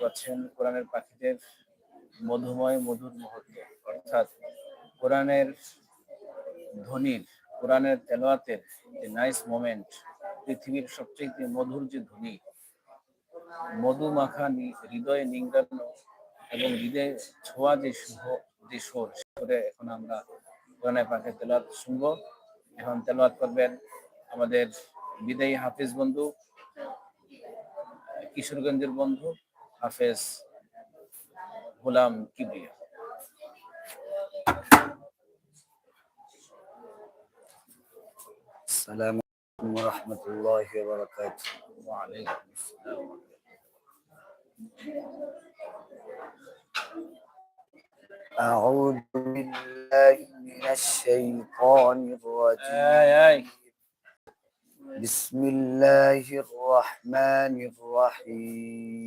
পাচ্ছেন কোরআনের পাখিদের মধুময় মধুর মুহূর্ত। অর্থাৎ কোরআনের ধ্বনির, কোরআনের তেলোয়াতের যে নাইস মোমেন্ট পৃথিবীর সবচেয়ে মধুর যে ধ্বনি, মধু মাখা হৃদয়ে নিংড়ানো এবং হৃদয়ে ছোঁয়া যে শুভ যে সুর সুরে এখন আমরা কোরআনের পাখি তেলাওয়াত শুনব। এখন তেলোয়াত করবেন আমাদের বিদায়ী হাফিজ বন্ধু, কিশোরগঞ্জের বন্ধু হাফেজ গোলাম কিবরিয়া السلام عليكم ورحمة الله وبركاته وعليكم السلام أعوذ بالله من الشيطان الرجيم اي اي بسم الله الرحمن الرحيم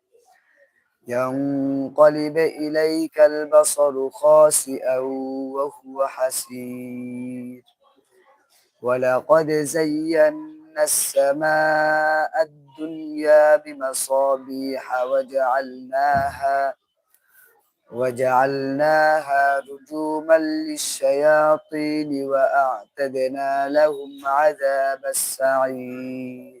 ينقلب إليك البصر خاسئا وهو حسير. ولقد زينا السماء الدنيا بمصابيح وجعلناها وجعلناها رجوما للشياطين وأعتدنا لهم عذاب السعير.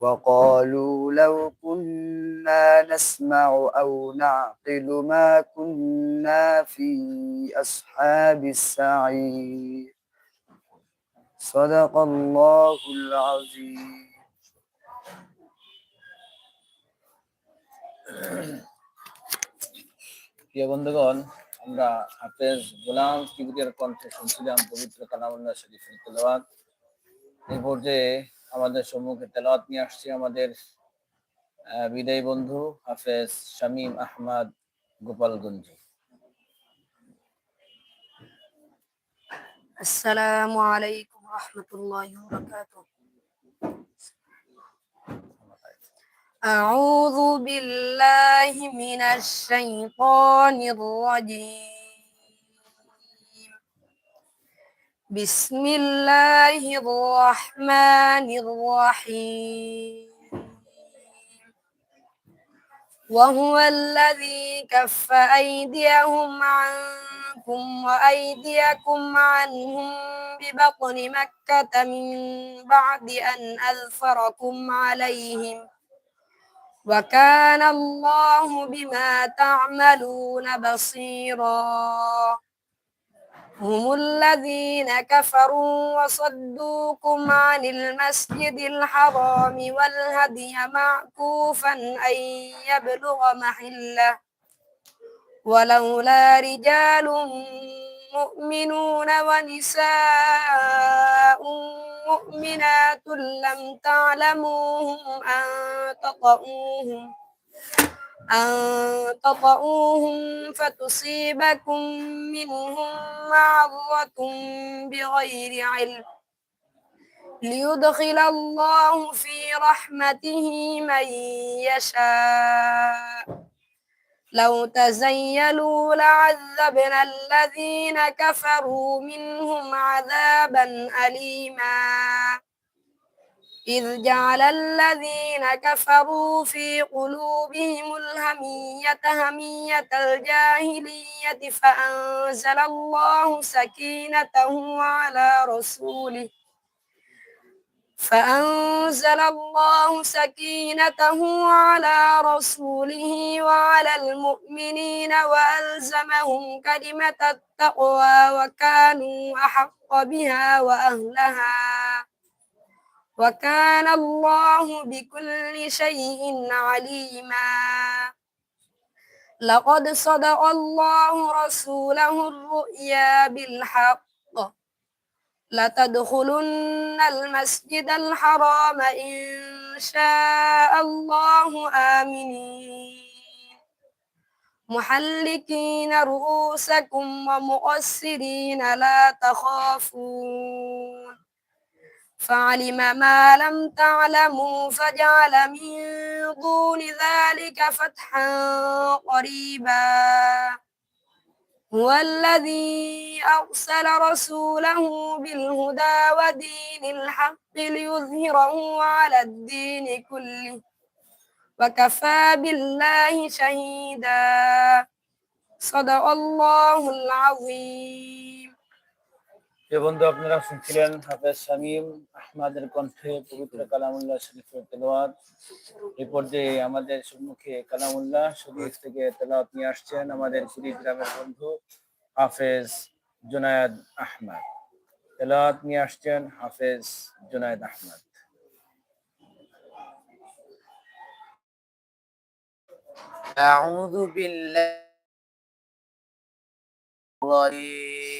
وقالوا لو كنا نسمع أو نعقل ما كنا في أصحاب السعير صدق الله العظيم প্রিয় বন্ধুগণ আমরা হাফেজ গোলাম কিবরিয়ার কণ্ঠে শুনছিলাম পবিত্র কালামুল্লাহ শরীফের তেলাওয়াত এই পর্যায়ে আমাদের সম্মুখে তেলাওয়াত নিয়ে আসছে আমাদের আহ, বিদায়ী বন্ধু হাফেজ শামীম আহমদ গোপালগঞ্জি السلام عليكم ورحمة الله وبركاته أعوذ بالله من الشيطان الرجيم بسم الله الرحمن الرحيم. وهو الذي كف أيديهم عنكم وأيديكم عنهم ببطن مكة من بعد أن أظفركم عليهم. وكان الله بما تعملون بصيرا. هم الذين كفروا وصدوكم عن المسجد الحرام والهدي معكوفا أن يبلغ محلة. ولولا رجال مؤمنون ونساء مؤمنات لم تعلموهم أن تطؤوهم أن تطؤوهم فتصيبكم منهم معرة بغير علم ليدخل الله في رحمته من يشاء لو تزيلوا لعذبنا الذين كفروا منهم عذابا أليما إذ جعل الذين كفروا في قلوبهم الهمية همية الجاهلية فأنزل الله سكينته على رسوله. فأنزل الله سكينته على رسوله وعلى المؤمنين وألزمهم كلمة التقوى وكانوا أحق بها وأهلها. وكان الله بكل شيء عليما. لقد صدق الله رسوله الرؤيا بالحق. لتدخلن المسجد الحرام إن شاء الله آمنين. محلقين رؤوسكم ومقصرين لا تخافون. فعلم ما لم تعلموا فجعل من دون ذلك فتحا قريبا. هو الذي أرسل رسوله بالهدى ودين الحق ليظهره على الدين كله وكفى بالله شهيدا. صدق الله العظيم. যে বন্ধু আপনারা শুনছিলেন হাফেজ শামীম আহমাদের কণ্ঠে পবিত্র কালামুল্লাহ শরীফের তেলাওয়াত এই পর্যায়ে আমাদের সম্মুখে কালামুল্লাহ শরীফ থেকে তেলাওয়াত নিয়ে আসছেন আমাদের কুড়িগ্রামের বন্ধু হাফেজ জুনায়েদ আহমদ তেলাওয়াত নিয়ে আসছেন হাফেজ জুনায়েদ আহমদ أعوذ بالله الرجيم.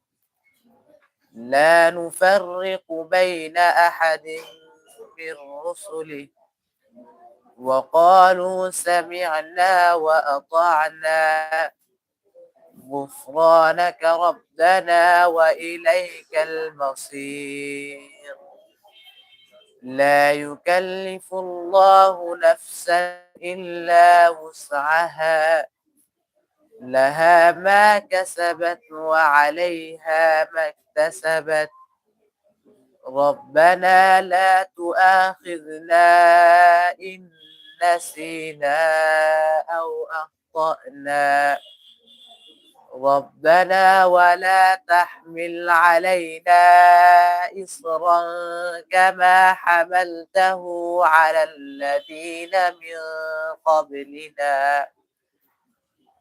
لا نفرق بين أحد من رسله. وقالوا سمعنا وأطعنا. غفرانك ربنا وإليك المصير. لا يكلف الله نفسا إلا وسعها. لها ما كسبت وعليها ما اكتسبت. ربنا لا تؤاخذنا إن نسينا أو أخطأنا. ربنا ولا تحمل علينا إصرا كما حملته على الذين من قبلنا.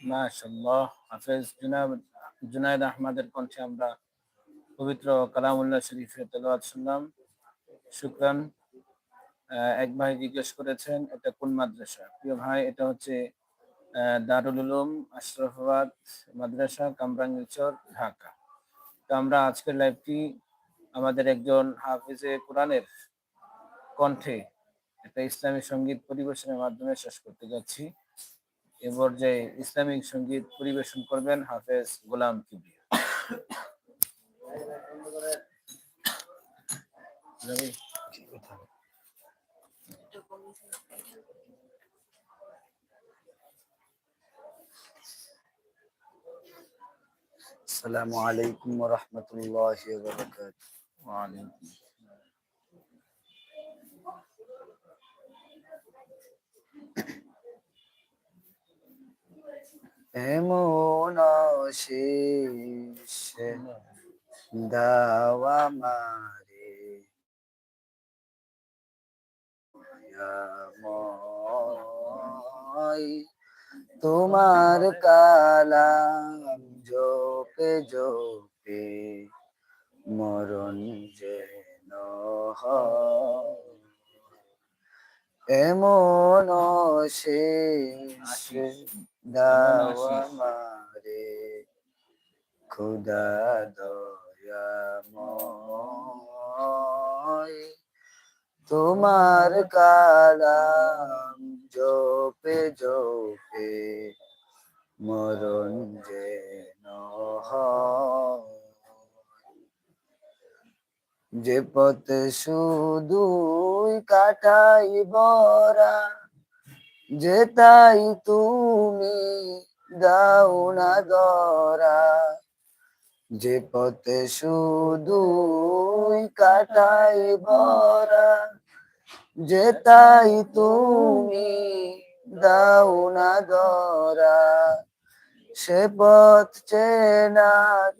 মাশাল্লাহ হাফেজ, জুনায়েদ আহমদের কণ্ঠে আমরা পবিত্র কালামুল্লাহ শরীফের তেলাওয়াত শুনলাম। শুক্রান এক ভাই জিজ্ঞেস করেছেন, এটা কোন মাদ্রাসা? প্রিয় ভাই, এটা হচ্ছে দারুল উলুম আশরাফাবাদ মাদ্রাসা, কামরাঙ্গীরচর, ঢাকা। তো আমরা আজকের লাইভটি আমাদের একজন হাফিজে কোরআনের কণ্ঠে একটা ইসলামী সংগীত পরিবেশনের মাধ্যমে শেষ করতে যাচ্ছি। এ পর্যায়ে ইসলামিক সঙ্গীত পরিবেশন করবেন হাফেজ গোলাম কিবরিয়া রবি, السلام عليكم ورحمة الله وبركاته ওয়ালাইকুম এমন শেষে দাওয়া মারে তোমার কালাম জোপে জোপে মরণ যেন হয়। এমন শেষ দাওয়া মারে খুদা দয়াময়। তোমার কালাম জপে জপে মরণ যেন হয়। যে পথে শুধুই কাটাই বরা, যে তাই তুমি দাও না দরা। যে পথে শুধুই কাটাই বরা, যে তাই তুমি দাও না দরা। সে পথ চেনার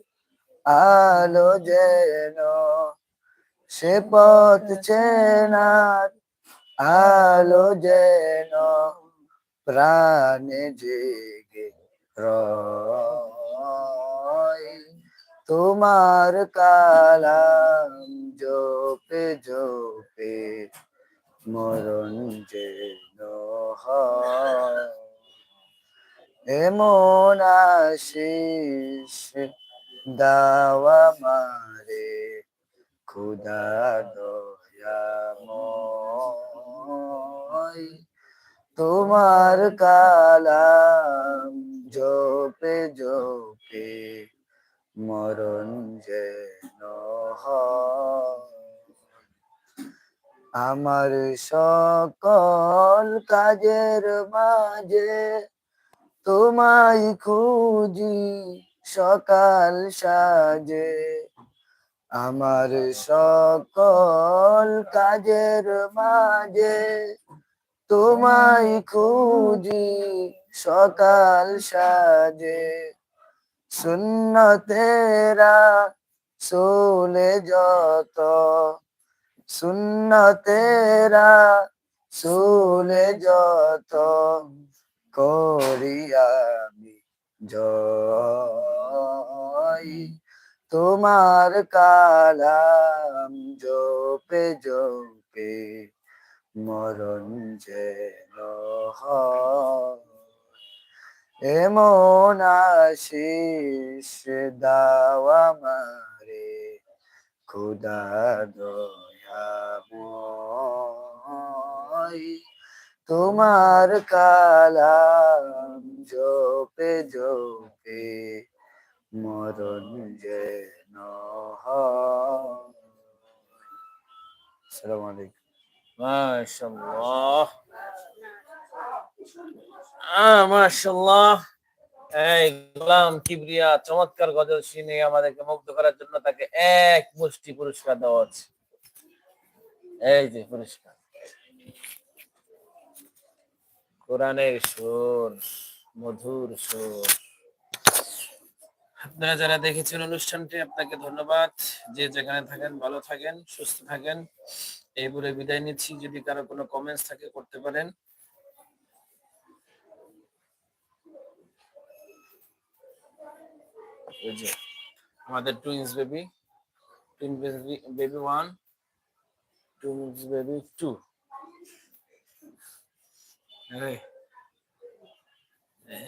আলো যেন সে পথ চেনার আলো যেন প্রাণে জেগে তোমার কালাম জোপে জোপে মরণ হয়। এমন আশিস দাওয়া মারে খুদা তোমার কালাম জপে জপে, মরণ যেন আমার সকল কাজের মাঝে তোমায় খুঁজি সকাল সাজে। আমার সকল কাজের মাঝে তোমায় খুঁজি সকাল সাজে। শূন্য সুন্নতেরা সোলে যত, সুন্নতেরা সোলে যত করি আমি জয়। তোমার কালাম জপে জপে মরণ যেন। এমন আশিস দাওয়া মারে খুদা দয়াময় তোমার কালাম জপে জপে মরণ যেন। আসসালামু আলাইকুম। মাশাআল্লাহ। আহ, মাশাআল্লাহ। এই গোলাম কিবরিয়া চমৎকার গজল শুনে আমাদেরকে মুগ্ধ করার জন্য তাকে এক মুষ্টি পুরস্কার দেওয়া হচ্ছে। এই যে পুরস্কার। কোরআনের সুর, মধুর সুর। আপনারা যারা দেখেছেন অনুষ্ঠানটি, আপনাকে ধন্যবাদ। যে যেখানে থাকেন, ভালো থাকেন, সুস্থ থাকেন। এই বলে বিদায় নিচ্ছি। যদি কারও কোনো কমেন্টস থাকে, করতে পারেন। আমাদের twins baby twin baby one twins baby two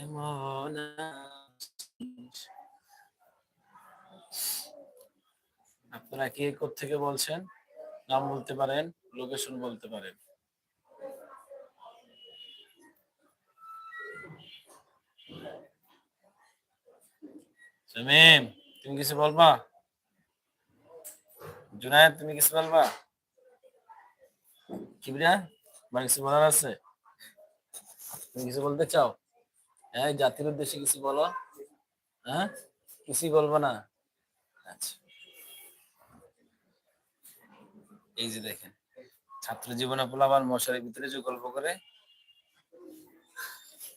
এমন আপনারা কে থেকে বলছেন? নাম বলতে পারেন লোকেশন বলতে পারেন। তুমি কিছু বলবা? জুনায়েদ, তুমি কিছু বলবা? কিবরিয়া মানে কিছু বলার আছে? তুমি কিছু বলতে চাও? হ্যাঁ জাতির উদ্দেশ্যে কিছু বলো। হ্যাঁ কিছুই বলব না। আচ্ছা। এই যে দেখেন ছাত্র জীবনে পোলাবার মশারির ভিতরে যে গল্প করে।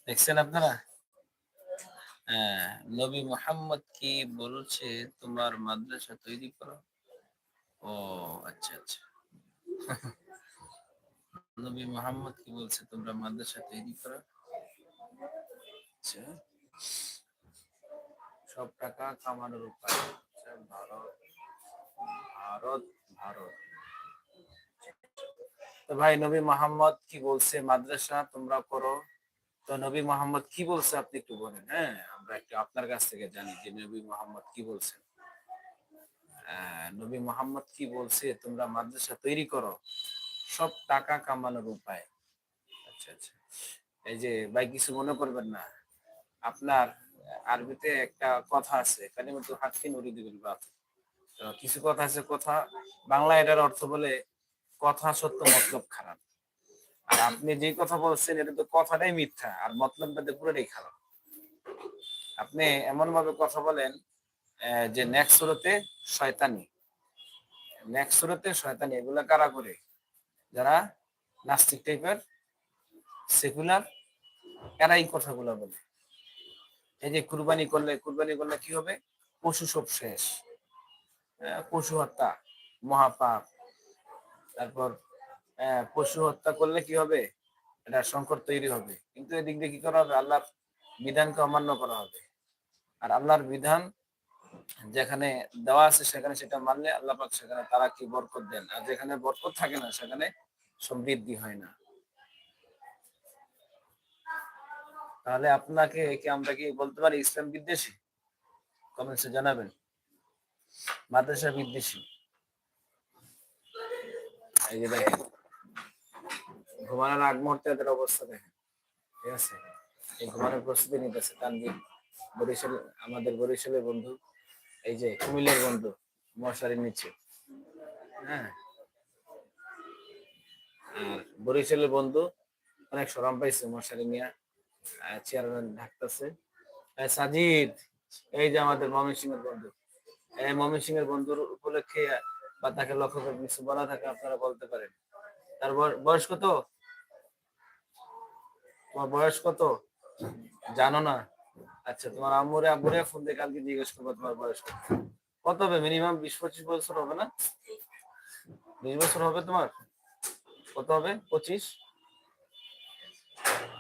দেখছেন আপনারা? হ্যাঁ নবী মোহাম্মদ কি বলছে, তোমার মাদ্রাসা তৈরি করো? ও আচ্ছা আচ্ছা। নবী মোহাম্মদ কি বলছে, তোমরা মাদ্রাসা তৈরি করো? আচ্ছা। সব টাকা কামানোর উপায়। ভারত ভারত ভারত। তো ভাই নবী মোহাম্মদ কি বলছে? মাদ্রাসা তোমরা করো তো নবী মোহাম্মদ কি বলছে আপনি একটু বলেন হ্যাঁ? আমরা একটু আপনার কাছ থেকে জানি যে নবী মোহাম্মদ কি বলছেন। নবী মোহাম্মদ কি বলছে? তোমরা মাদ্রাসা তৈরি করো। সব টাকা কামানোর উপায়। আচ্ছা আচ্ছা। এই যে ভাই কিছু মনে করবেন না। আপনার আরবিতে একটা কথা আছে কালিমাতু হাক্কিন উরিদুল বাত। তো কিছু কথা আছে, কথা বাংলা এটার অর্থ বলে কথা সত্য, মতলব খারাপ। আর আপনি যে কথা বলছেন, এটা তো কথাটাই মিথ্যা, আর মতলবটা তো পুরোটাই খারাপ। আপনি এমন ভাবে কথা বলেন যে নেক্সট সুরতে শয়তানি। নেক্সট সুরতে শয়তানি, এগুলা কারা করে? যারা নাস্তিক টাইপের, সেকুলার, এরাই কথাগুলো বলে। এই যে কুরবানি করলে কুরবানি করলে কি হবে? পশু সব শেষ। পশু হত্যা, মহাপাপ তারপর পশু হত্যা করলে কি হবে? এটা সংকট তৈরি হবে। কিন্তু এদিক দিয়ে কি করা হবে? আল্লাহর বিধানকে অমান্য করা হবে। আর আল্লাহর বিধান যেখানে দেওয়া আছে, সেখানে সেটা মানলে আল্লাহ পাক সেখানে তারা কি বরকত দেন? আর যেখানে বরকত থাকে না, সেখানে সমৃদ্ধি হয় না। তাহলে আপনাকে কি আমরা কি বলতে পারি? ইসলাম বিদ্বেষী? কমেন্টসে জানাবেন। মাদ্রাসা বিদ্বেষী। এই যে দেখেন, ঘুমানোর আগ মুহূর্তে এদের অবস্থা দেখেন। ঠিক আছে? এই ঘুমানোর প্রস্তুতি নিতেছে বরিশাল, আমাদের বরিশালের বন্ধু, এই যে কুমিল্লার বন্ধু হ্যাঁ? আর বরিশালের বন্ধু, অনেক সরম পাইছে মশারি নিয়ে চেয়ারম্যান ঢাকতেছে সাজিদ, এই যে আমাদের ময়মনসিং এর বন্ধু। এই এর বন্ধুর উপলক্ষে বা তাকে লক্ষ্য করে কিছু বলা থাকে, আপনারা বলতে পারেন। তার বয়স কত? তোমার বয়স কত? জানো না? আচ্ছা তোমার আম্মুরে, আব্বুরে ফোন দিয়ে কালকে জিজ্ঞেস করব তোমার বয়স কত। কত হবে? মিনিমাম বিশ, পঁচিশ বছর হবে না? বিশ বছর হবে তোমার? কত হবে? পঁচিশ?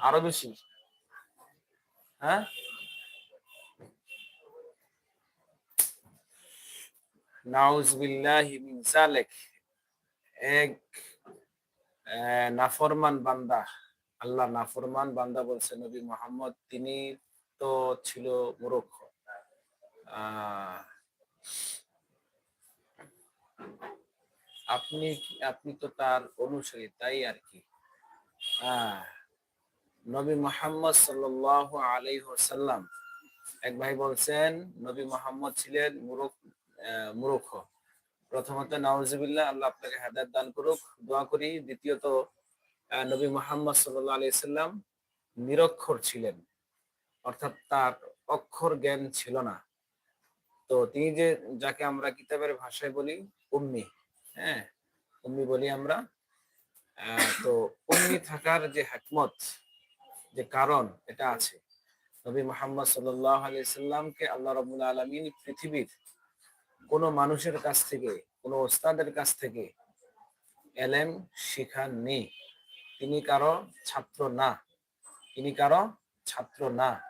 আরও বেশি? হ্যাঁ নাউজবিল্লাহি মিন এক নাফরমান বান্দা। আল্লাহ নাফরমান বান্দা বলছে, নবী মোহাম্মদ, তিনি তো ছিল মূর্খ। আপনি আপনি তো তার অনুসারী, তাই আর কি। নবী মোহাম্মদ সাল্লাহ আলাইসাল্লাম এক ভাই বলছেন, নবী মোহাম্মদ ছিলেন মূর্খ মূর্খ। প্রথমত নওয়াজিবিল্লাহ আল্লাহ আপনাকে হেদায়ত দান করুক। দোয়া করি, দ্বিতীয়ত নবী মোহাম্মদ সাল্লাহ আলি সাল্লাম নিরক্ষর ছিলেন। অর্থাৎ তার অক্ষর জ্ঞান ছিল না। তো তিনি যে, যাকে আমরা কিতাবের ভাষায় বলি, উম্মি। হ্যাঁ উম্মি বলি আমরা। তো উম্মি থাকার যে হাকমত, যে কারণ, এটা আছে। নবী মোহাম্মদ সাল্লাহ আলি সাল্লামকে আল্লাহ রবুল্লা আলমিন পৃথিবীর কোনো মানুষের কাছ থেকে, কোনো ওস্তাদের কাছ থেকে এলেম নেই। তিনি কারও ছাত্র না। তিনি কারও ছাত্র না।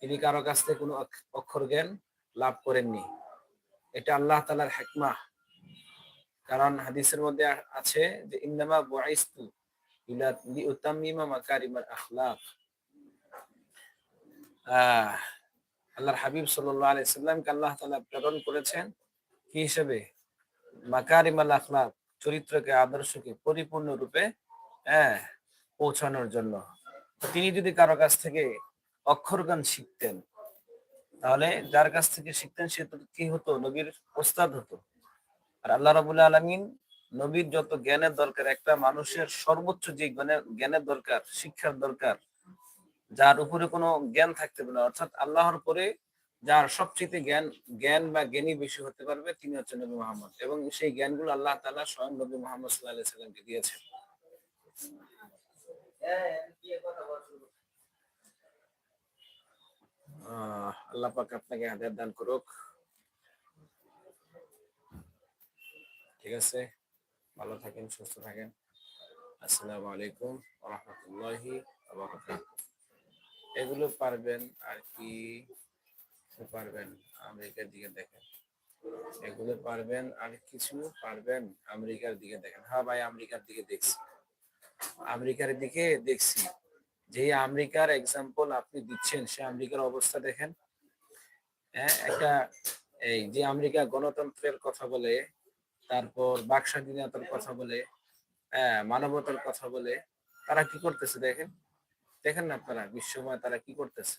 তিনি কারও কাছ থেকে কোনো অক্ষর জ্ঞান লাভ করেননি। এটা আল্লাহ তালার হেকমা। কারণ হাদিসের মধ্যে আছে যে ইন্দামা বুআইস্তু ইলা আল্লাহর হাবিব সাল্লাল্লাহু আলাইহি আল্লাহ তাআলা প্রেরণ করেছেন কি হিসেবে? মাকারিমাল আখলাক চরিত্রকে আদর্শকে পরিপূর্ণ রূপে হ্যাঁ পৌঁছানোর জন্য। তিনি যদি কারও কাছ থেকে অক্ষরগান শিখতেন, তাহলে যার কাছ থেকে শিখতেন সে তো কি হতো? নবীর ওস্তাদ হতো। আর আল্লাহ রাবুল্লাহ আলমিন নবীর যত জ্ঞানের দরকার, একটা মানুষের সর্বোচ্চ যে জ্ঞানের জ্ঞানের দরকার, শিক্ষার দরকার, যার উপরে কোনো জ্ঞান থাকতে পারে অর্থাৎ আল্লাহর পরে যার সবচেয়ে জ্ঞান জ্ঞান বা জ্ঞানী বেশি হতে পারবে তিনি হচ্ছেন নবী মোহাম্মদ। এবং সেই জ্ঞানগুলো আল্লাহ তালা স্বয়ং নবী মোহাম্মদ আলাইহি সাল্লামকে দিয়েছেন। আল্লাহ পাক আপনাকে হাজার দান করুক। ঠিক আছে? ভালো থাকেন, সুস্থ থাকেন। আসসালামু আলাইকুম রহমতুল্লাহি এগুলো পারবেন আর কি পারবেন, আমেরিকার দিকে দেখেন। এগুলো পারবেন আর কিছু পারবেন আমেরিকার দিকে দেখেন। হ্যাঁ ভাই, আমেরিকার দিকে দেখছি। আমেরিকার দিকে দেখছি। যে আমেরিকার এক্সাম্পল আপনি দিচ্ছেন, সে আমেরিকার অবস্থা দেখেন। হ্যাঁ একটা এই যে আমেরিকা গণতন্ত্রের কথা বলে, তারপর বাক স্বাধীনতার কথা বলে হ্যাঁ মানবতার কথা বলে, তারা কি করতেছে দেখেন? দেখেন না আপনারা, বিশ্বময় তারা কি করতেছে?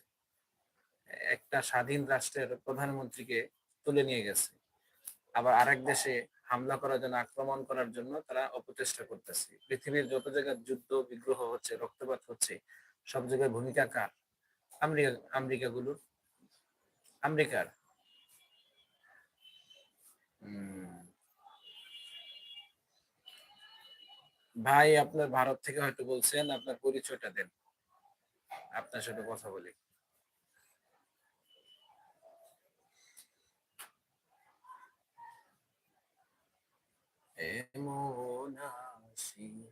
একটা স্বাধীন রাষ্ট্রের প্রধানমন্ত্রীকে তুলে নিয়ে গেছে। আবার আরেক দেশে হামলা করার জন্য আক্রমণ করার জন্য তারা অপচেষ্টা করতেছে। পৃথিবীর যত জায়গায় যুদ্ধ, বিগ্রহ হচ্ছে, রক্তপাত হচ্ছে, সব জায়গায় ভূমিকা কার? আমেরিকা আমেরিকা গুলোর আমেরিকার। ভাই, আপনার ভারত থেকে হয়তো বলছেন, আপনার পরিচয়টা দেন। আপনার সাথে কথা বলি। এমন আসি